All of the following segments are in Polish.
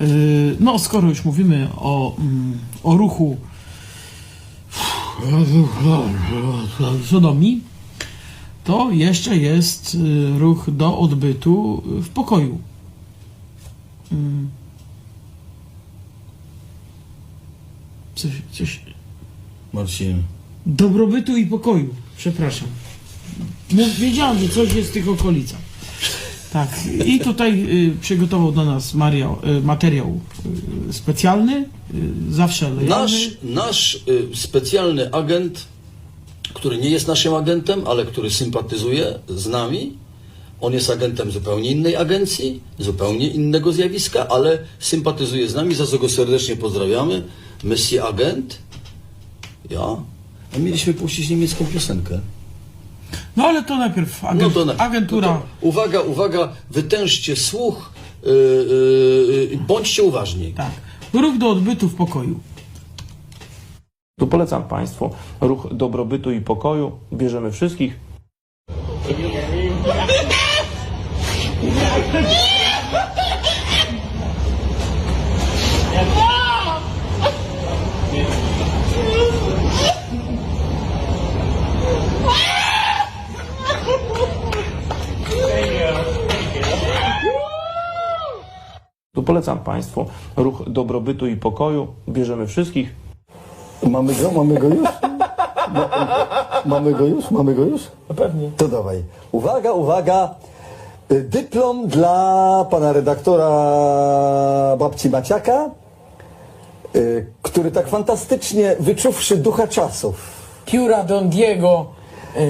Yy, No, skoro już mówimy o, mm, o ruchu sodomii, to jeszcze jest y, ruch do odbytu w pokoju. Mm. Coś, coś, Marcin. dobrobytu i pokoju, przepraszam. Wiedziałem, że coś jest w tych okolicach. Tak, i tutaj y, przygotował do nas Maria, y, materiał y, specjalny, zawsze lojalny. Nasz, nasz specjalny agent, który nie jest naszym agentem, ale który sympatyzuje z nami, on jest agentem zupełnie innej agencji, zupełnie innego zjawiska, ale sympatyzuje z nami, za co go serdecznie pozdrawiamy. Monsieur Agent, ja. A mieliśmy puścić niemiecką piosenkę. No ale to najpierw agent, na- agentura. no to uwaga, uwaga, wytężcie słuch, yy, yy, bądźcie uważni. Tak. Ruch do odbytu w pokoju. Tu polecam Państwu ruch dobrobytu i pokoju. Bierzemy wszystkich. Tu polecam Państwu ruch dobrobytu i pokoju. Bierzemy wszystkich. Mamy go? Mamy go już? Ma, mamy go już? Mamy go już? No pewnie. To dawaj. Uwaga, uwaga. Y, Dyplom dla pana redaktora babci Maciaka, y, który tak fantastycznie wyczuwszy ducha czasów. Pióra Don Diego. y,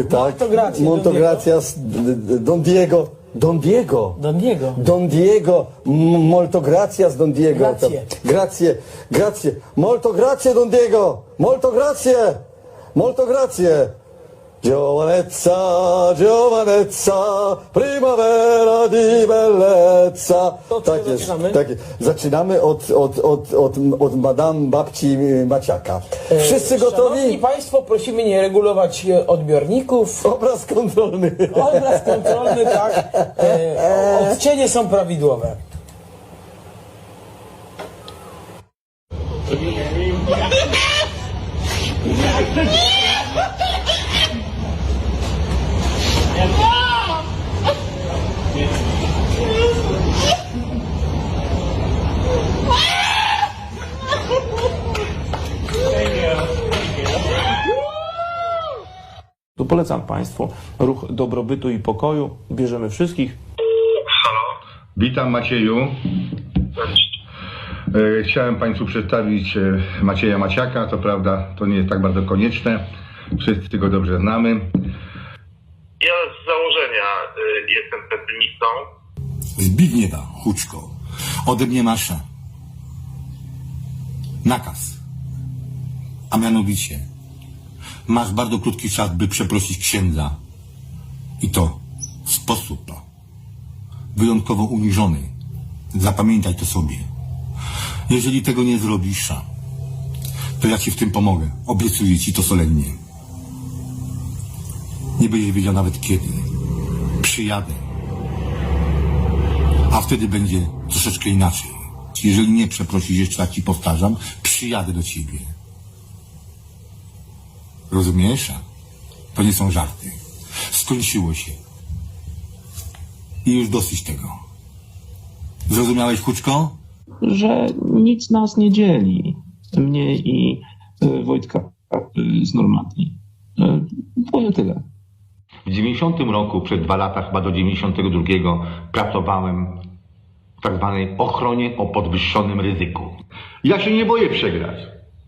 y, tak? tak, Montogracie, Don Montogracias, d- d- Don Diego. Don Diego. Don Diego. Don Diego, molto gracias Don Diego. Grazie. Grazie, grazie. Molto grazie Don Diego. Molto grazie. Molto grazie. Giovanezza, giovanezza, primavera di bellezza. To Tak czego jest, zaczynamy? tak jest. Zaczynamy od, od, od, od, od madame babci Maciaka. Wszyscy gotowi? Szanowni Państwo, prosimy nie regulować e, odbiorników. Obraz kontrolny. Obraz kontrolny, tak. E, odcienie są prawidłowe. Tu polecam Państwu ruch dobrobytu i pokoju. Bierzemy wszystkich. Witam Macieju. E, Chciałem Państwu przedstawić e, Macieja Maciaka. To prawda, to nie jest tak bardzo konieczne. Wszyscy go dobrze znamy. Ja z założenia y, jestem pesymistą. Zbigniewa Huczko, ode mnie masz nakaz. A mianowicie, masz bardzo krótki czas, by przeprosić księdza. I to w sposób wyjątkowo uniżony. Zapamiętaj to sobie. Jeżeli tego nie zrobisz, to ja ci w tym pomogę. Obiecuję ci to solennie. Nie będziesz wiedział nawet kiedy. Przyjadę a wtedy będzie troszeczkę inaczej. Jeżeli nie przeprosisz, jeszcze raz ci powtarzam, przyjadę do ciebie. Rozumiesz? To nie są żarty. Skończyło się. I już dosyć tego. Zrozumiałeś, Kuczko? że nic nas nie dzieli. Mnie i y, Wojtka z Normandii. Y, Powiem tyle. W 90 roku, przed dwa lata, chyba do 92, pracowałem w tak zwanej ochronie o podwyższonym ryzyku. Ja się nie boję przegrać,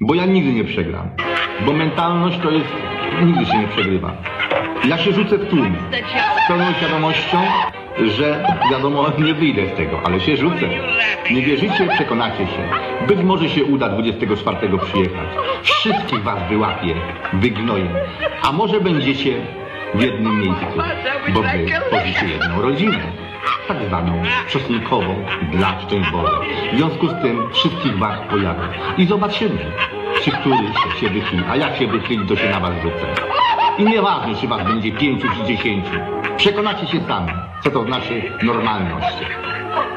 bo ja nigdy nie przegram. Bo mentalność to jest, nigdy się nie przegrywa. Ja się rzucę w tłum, z pełną świadomością, że wiadomo, nie wyjdę z tego, ale się rzucę. Nie wierzycie, przekonacie się. Być może się uda 24 przyjechać. Wszystkich was wyłapię, wygnoję. A może będziecie w jednym miejscu, bo wy tworzycie jedną rodzinę. Tak zwaną czosnkową dla szczęść Boże. W związku z tym wszystkich was pojadę. I zobaczymy, czy któryś się wychyli. A jak się wychyli, to się na was rzucę. I nieważne, czy was będzie pięciu czy dziesięciu. Przekonacie się sami, co to znaczy normalność.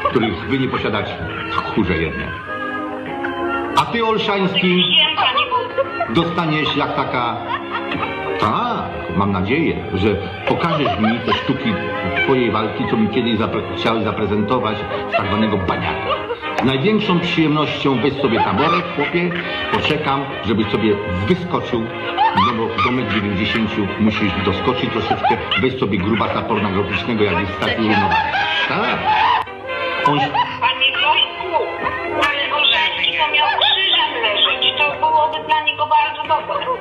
których wy nie posiadacie. Tchórze jedne. A ty, Olszański, dostaniesz jak taka... Tak, mam nadzieję, że pokażesz mi te sztuki twojej walki, co mi kiedyś zapre chciałeś zaprezentować z tak zwanego baniaka. Z największą przyjemnością weź sobie taborek, chłopie, poczekam, żebyś sobie wyskoczył, no bo do metr 90 musisz doskoczyć troszeczkę, weź sobie grubasa pornograficznego, jak jest taki. Tak. On,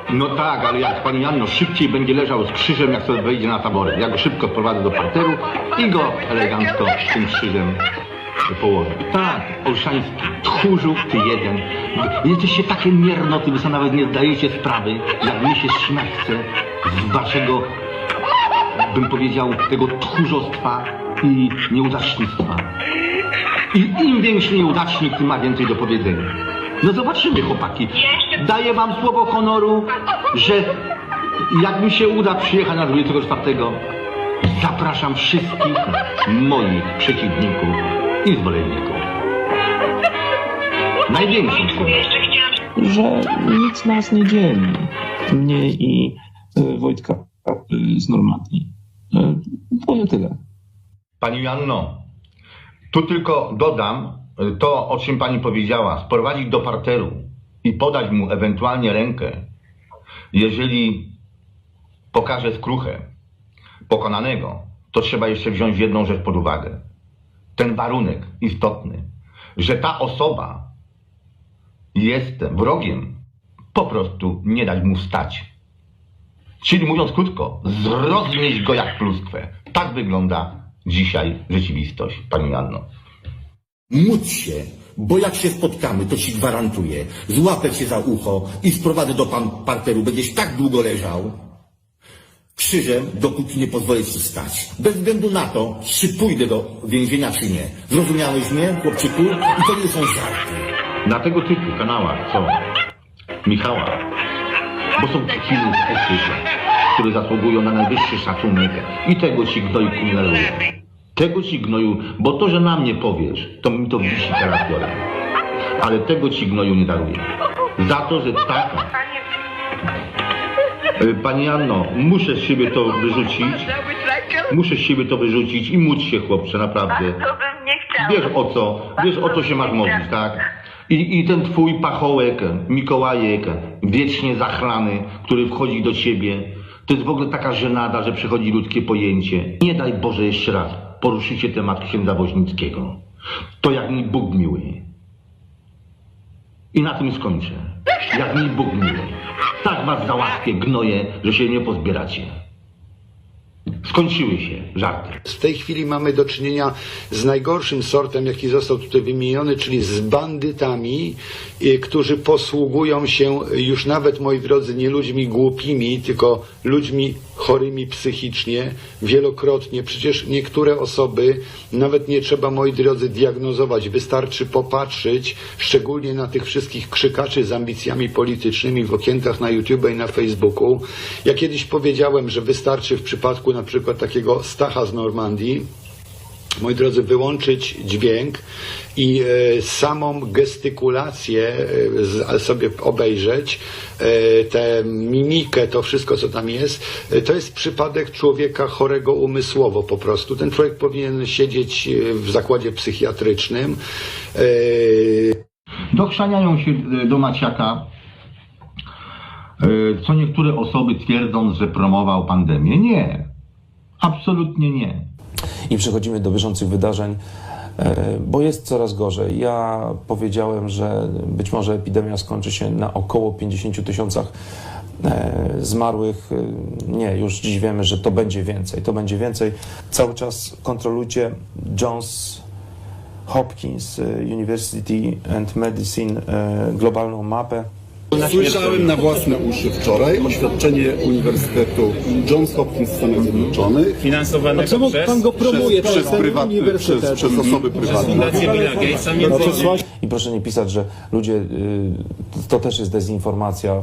No tak, ale jak pani Janno szybciej będzie leżał z krzyżem, jak sobie wejdzie na taboret. Ja go szybko prowadzę do parteru i go elegancko tym krzyżem położę. Tak, Olszański, tchórzu ty jeden. Jesteście takie miernoty, wy sobie nawet nie zdajecie sprawy, jak mi się śmiać chce z waszego, bym powiedział, tego tchórzostwa i nieudacznictwa. I im większy nieudacznik, tym ma więcej do powiedzenia. No zobaczymy, chłopaki. Daję wam słowo honoru, że jak mi się uda przyjechać na 24, zapraszam wszystkich moich przeciwników i zwolenników. Największym że nic nas nie dzieli. Mnie i y, Wojtka y, z Normandii. Y, Powiem tyle. Pani Janno, tu tylko dodam to, o czym pani powiedziała, sprowadzić do parteru i podać mu ewentualnie rękę, jeżeli pokaże skruchę pokonanego, to trzeba jeszcze wziąć jedną rzecz pod uwagę. Ten warunek istotny, że ta osoba jest wrogiem, po prostu nie dać mu wstać. Czyli mówiąc krótko, zrozmieć go jak pluskwę. Tak wygląda dzisiaj rzeczywistość, pani Anno. Módl się, bo jak się spotkamy, to ci gwarantuję, złapę cię za ucho i sprowadzę do pan parteru. Będziesz tak długo leżał, krzyżem, dopóki nie pozwolę ci stać. Bez względu na to, czy pójdę do więzienia, czy nie. Zrozumiałeś mnie, chłopczyku? I to nie są żarty. Na tego typu kanałach, co Michała, bo są chwile posłysze, które zasługują na najwyższy szacunek i tego ci gnojku nie daruję. Tego ci gnoju, bo to, że na mnie powiesz, to mi to wisi teraz biorę. Ale tego ci gnoju nie daruję. Za to, że taka Y, Pani Anno, muszę z siebie to wyrzucić. Muszę z siebie to wyrzucić i módl się, chłopcze, naprawdę. To bym nie chciała. Wiesz o co, wiesz o co się masz modlić, tak? I, I ten twój pachołek, Mikołajek, wiecznie zachlany, który wchodzi do ciebie, to jest w ogóle taka żenada, że przychodzi ludzkie pojęcie. Nie daj Boże jeszcze raz poruszycie temat księdza Woźnickiego. To jak mi Bóg miły. I na tym skończę. Jak mi Bóg miły. Tak was załatwię, gnoje, że się nie pozbieracie. Skończyły się żarty. W tej chwili mamy do czynienia z najgorszym sortem, jaki został tutaj wymieniony, czyli z bandytami, y, którzy posługują się już nawet, moi drodzy, nie ludźmi głupimi, tylko ludźmi chorymi psychicznie, wielokrotnie. Przecież niektóre osoby, nawet nie trzeba, moi drodzy, diagnozować, wystarczy popatrzeć, szczególnie na tych wszystkich krzykaczy z ambicjami politycznymi w okienkach na YouTube i na Facebooku. Ja kiedyś powiedziałem, że wystarczy w przypadku na przykład takiego Stacha z Normandii, moi drodzy, wyłączyć dźwięk i e, samą gestykulację e, sobie obejrzeć, e, tę mimikę, to wszystko, co tam jest, e, to jest przypadek człowieka chorego umysłowo po prostu. Ten człowiek powinien siedzieć e, w zakładzie psychiatrycznym. E, Dochrzaniają się e, do Maciaka, e, co niektóre osoby twierdząc, że promował pandemię. Nie. Absolutnie nie. I przechodzimy do bieżących wydarzeń, e, bo jest coraz gorzej. Ja powiedziałem, że być może epidemia skończy się na około 50 tysiącach e, zmarłych. E, Nie, już dziś wiemy, że to będzie więcej. To będzie więcej. Cały czas kontrolujcie Johns Hopkins University and Medicine globalną mapę. Słyszałem na własne uszy wczoraj oświadczenie Uniwersytetu Johns Hopkins w Stanach Zjednoczonych Finansowane A czemu przez... pan go promuje przez, przez, prywatne, przez, przez osoby prywatne? Fundację Billa Gatesa między innymi. I proszę nie pisać, że ludzie, y, to też jest dezinformacja,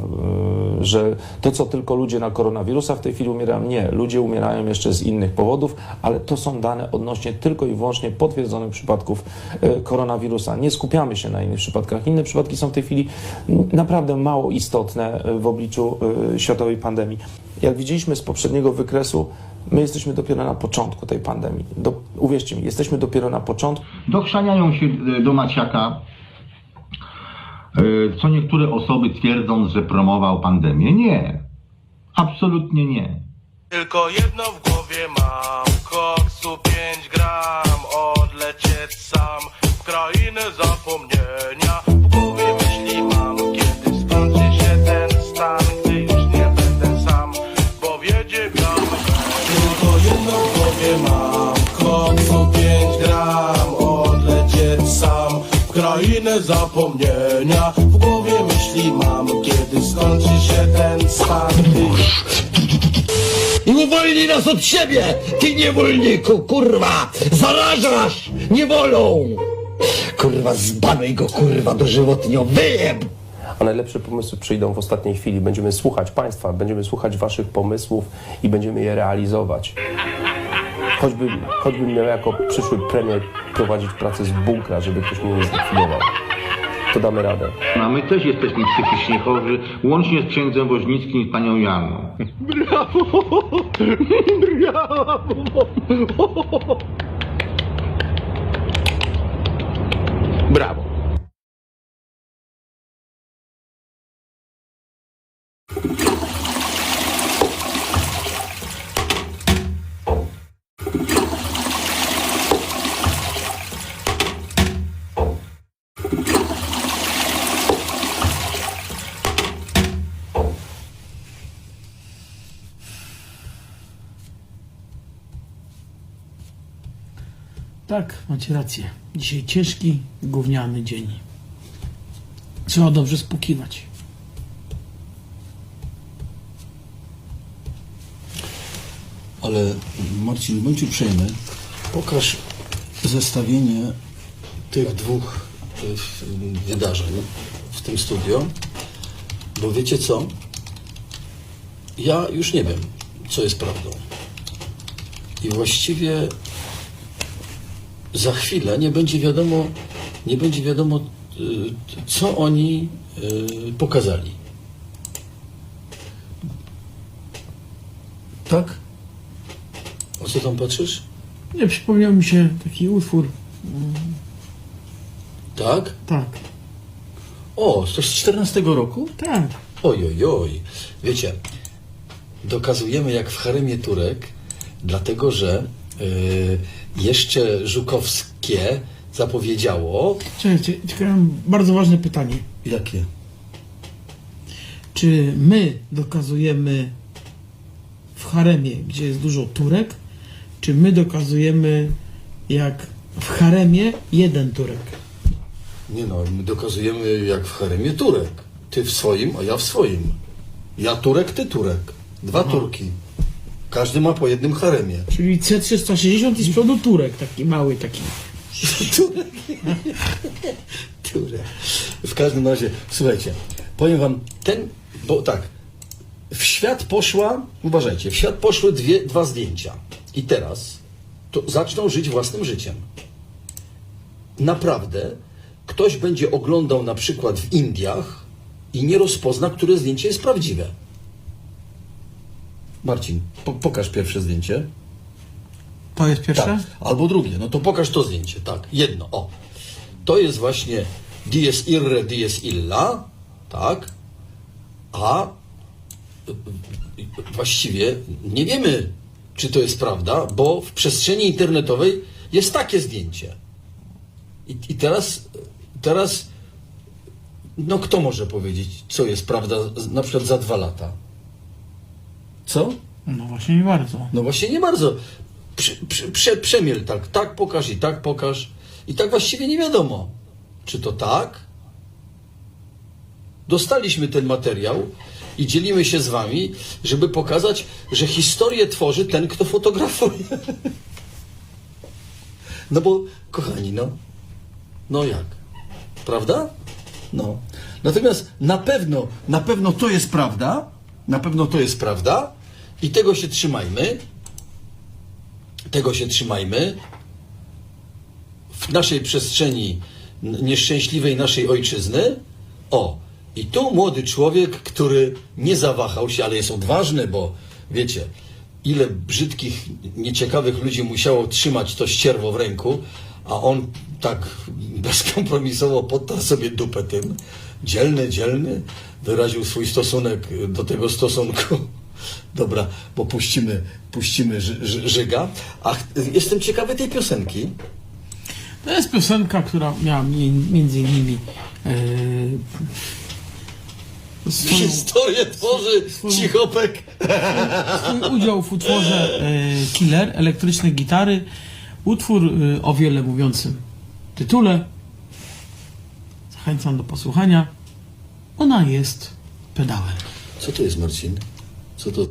y, że to, co tylko ludzie na koronawirusa w tej chwili umierają, nie. Ludzie umierają jeszcze z innych powodów, ale to są dane odnośnie tylko i wyłącznie potwierdzonych przypadków y, koronawirusa. Nie skupiamy się na innych przypadkach. Inne przypadki są w tej chwili mm, naprawdę mało istotne y, w obliczu y, światowej pandemii. Jak widzieliśmy z poprzedniego wykresu, my jesteśmy dopiero na początku tej pandemii. Do, uwierzcie mi, jesteśmy dopiero na początku. Dochrzaniają się e, do Maciaka, e, co niektóre osoby twierdząc, że promował pandemię. Nie. Absolutnie nie. Tylko jedno w głowie mam Koksu 5 gram Odlecieć sam W krainę zapomnienia I uwolnij nas od siebie, ty niewolniku, kurwa! Zarażasz niewolą! Kurwa, zbanuj go, kurwa, dożywotnio, wyjeb! a najlepsze pomysły przyjdą w ostatniej chwili. Będziemy słuchać Państwa, będziemy słuchać Waszych pomysłów i będziemy je realizować. Choćby, choćbym miał jako przyszły premier prowadzić pracę z bunkra, żeby ktoś mnie nie zlikwidował. To damy radę. A my też jesteśmy psychicznie chorzy, łącznie z księdzem Woźnickim i panią Janą. Brawo! Brawo! Brawo! Tak, macie rację. Dzisiaj ciężki, gówniany dzień. Trzeba dobrze spukiwać. Ale Marcin, bądź uprzejmy, pokaż zestawienie tych dwóch y, wydarzeń w tym studio, bo wiecie co? Ja już nie wiem, co jest prawdą. I właściwie za chwilę nie będzie wiadomo, nie będzie wiadomo, y, co oni y, pokazali. Tak? O co tam patrzysz? Nie, przypomniał mi się taki utwór. Tak? Tak, O, to z 14 roku? tak. Oj, oj, oj. Wiecie, dokazujemy jak w haremie Turek, dlatego że jeszcze Żukowskie zapowiedziało. Czekajcie, czekaj, mam bardzo ważne pytanie. Jakie? Czy my dokazujemy w haremie, gdzie jest dużo Turek, czy my dokazujemy jak w haremie jeden Turek? Nie no, my dokazujemy jak w haremie Turek. Ty w swoim, a ja w swoim. Ja Turek, ty Turek. Dwa Turki. Każdy ma po jednym haremie. Czyli C360 i z przodu Turek, taki mały taki. Turek. Turek. W każdym razie, słuchajcie, powiem wam, ten, bo tak, w świat poszła, uważajcie, w świat poszły dwie, dwa zdjęcia. I teraz to zaczną żyć własnym życiem. Naprawdę, ktoś będzie oglądał na przykład w Indiach i nie rozpozna, które zdjęcie jest prawdziwe. Marcin, po, pokaż pierwsze zdjęcie. To jest pierwsze? Tak. Albo drugie. No to pokaż to zdjęcie. Tak. Jedno. O. To jest właśnie dies irre, dies illa. Tak. A właściwie nie wiemy, czy to jest prawda, bo w przestrzeni internetowej jest takie zdjęcie. I, i teraz, teraz, no kto może powiedzieć, co jest prawda na przykład za dwa lata? Co? No właśnie nie bardzo. No właśnie nie bardzo. Prze, prze, prze, przemiel tak, tak pokaż i tak pokaż. I tak właściwie nie wiadomo, czy to tak, dostaliśmy ten materiał i dzielimy się z wami, żeby pokazać, że historię tworzy ten, kto fotografuje. No bo, kochani, no, no jak? Prawda? No. Natomiast na pewno, na pewno to jest prawda, na pewno to jest prawda i tego się trzymajmy, tego się trzymajmy w naszej przestrzeni nieszczęśliwej naszej ojczyzny. O, i tu młody człowiek, który nie zawahał się, ale jest odważny, bo wiecie, ile brzydkich, nieciekawych ludzi musiało trzymać to ścierwo w ręku, a on tak bezkompromisowo podtarł sobie dupę tym. Dzielny, dzielny, wyraził swój stosunek do tego stosunku. Dobra, bo puścimy, puścimy ży, ży, Żyga. Ach, jestem ciekawy tej piosenki. To jest piosenka, która miała mi- między innymi e, swoją, Historię tworzy Cichopek. swój udział w utworze e, Killer, elektryczne gitary. Utwór e, o wiele mówiącym tytule. Zachęcam do posłuchania. Ona jest pedałem. Co to jest, Marcin? Co to?